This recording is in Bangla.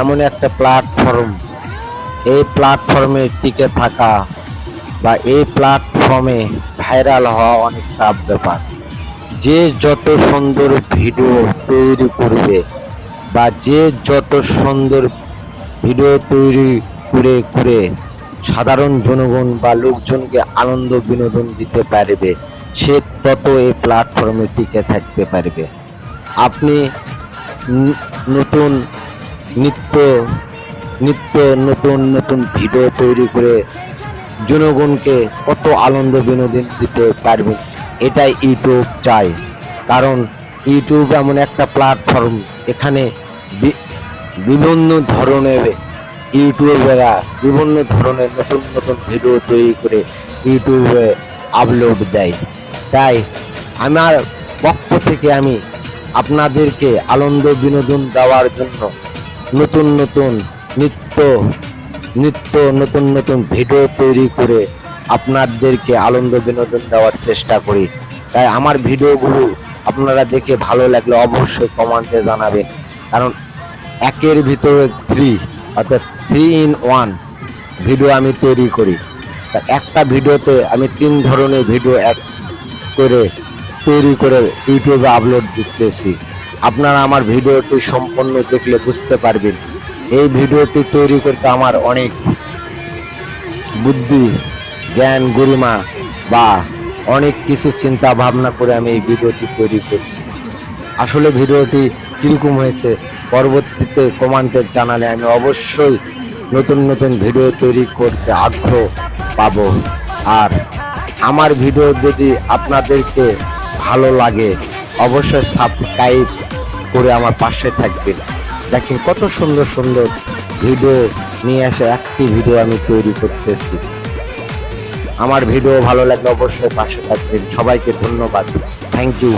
এমন একটা প্ল্যাটফর্ম এই প্ল্যাটফর্মে টিকে থাকা বা এই প্ল্যাটফর্মে ভাইরাল হওয়া অনেক টাফ ব্যাপার। যে যত সুন্দর ভিডিও তৈরি করবে বা যে যত সুন্দর ভিডিও তৈরি করে করে সাধারণ জনগণ বা লোকজনকে আনন্দ বিনোদন দিতে পারবে, সে তত এই প্ল্যাটফর্মে টিকে থাকতে পারবে। আপনি নতুন নিত্য নিত্য নতুন নতুন ভিডিও তৈরি করে জনগণকে কত আনন্দ বিনোদন দিতে পারবেন এটাই ইউটিউব চাই। কারণ ইউটিউব এমন একটা প্ল্যাটফর্ম এখানে বিভিন্ন ধরনের ইউটিউবেরা বিভিন্ন ধরনের নতুন নতুন ভিডিও তৈরি করে ইউটিউবে আপলোড দেয়। তাই আমার পক্ষ থেকে আমি আপনাদেরকে আনন্দ বিনোদন দেওয়ার জন্য নতুন নতুন নিত্য নিত্য নতুন নতুন ভিডিও তৈরি করে আপনাদেরকে আনন্দ বিনোদন দেওয়ার চেষ্টা করি। তাই আমার ভিডিওগুলো আপনারা দেখে ভালো লাগলে অবশ্যই কমেন্টে জানাবেন। কারণ একের ভিতরে থ্রি অর্থাৎ থ্রি ইন ওয়ান ভিডিও আমি তৈরি করি। তা একটা ভিডিওতে আমি তিন ধরনের ভিডিও এক করে, তৈরি করে ইউটিউবে আপলোড দিতেছি আপনারা আমার ভিডিওটি সম্পূর্ণ দেখলে বুঝতে পারবেন। এই ভিডিওটি তৈরি করতে আমার অনেক বুদ্ধি, জ্ঞান, গরিমা বা অনেক কিছু চিন্তা ভাবনা করে আমি এই ভিডিওটি তৈরি করছি। আসলে ভিডিওটি কীরকম হয়েছে পরবর্তীতে কমেন্টে জানালে আমি অবশ্যই নতুন নতুন ভিডিও তৈরি করতে আগ্রহ পাব। আর আমার ভিডিও যদি আপনাদেরকে ভালো লাগে অবশ্যই সাবস্ক্রাইব করে আমার পাশে থাকবেন। দেখেন কত সুন্দর সুন্দর ভিডিও নিয়ে আসে একটি ভিডিও আমি তৈরি করতেছি। আমার ভিডিও ভালো লাগলে অবশ্যই পাশে থাকবেন। সবাইকে ধন্যবাদ। Thank you